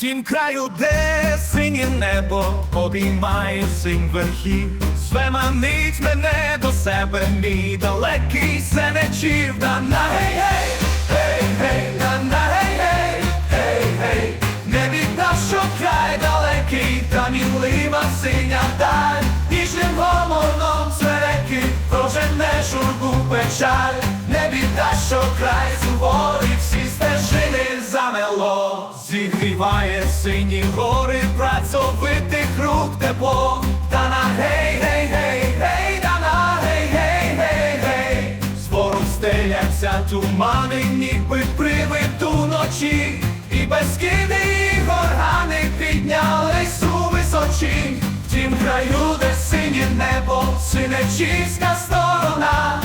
тім краю, де синє небо обіймає синь верхів. Зве манить мене до себе, мій далекий сенечів. Да на гей, гей, гей, гей, да на гей, гей, гей, гей. Не віддав, що край далекий, та мінлива синя даль. Ніжним гомоном цвереки, прожене журбу печаль. Не віддав, що край суворий, всі стежини замело. Зігріває сині гори, працьовитих рук тепло. Та на гей, гей, гей, гей, та на гей, гей, гей, гей. Збором стеляться тумани, ніби привид уночі, і безкиди і горгани піднялись у височі. Тім краю, де синє небо, синечівська сторона.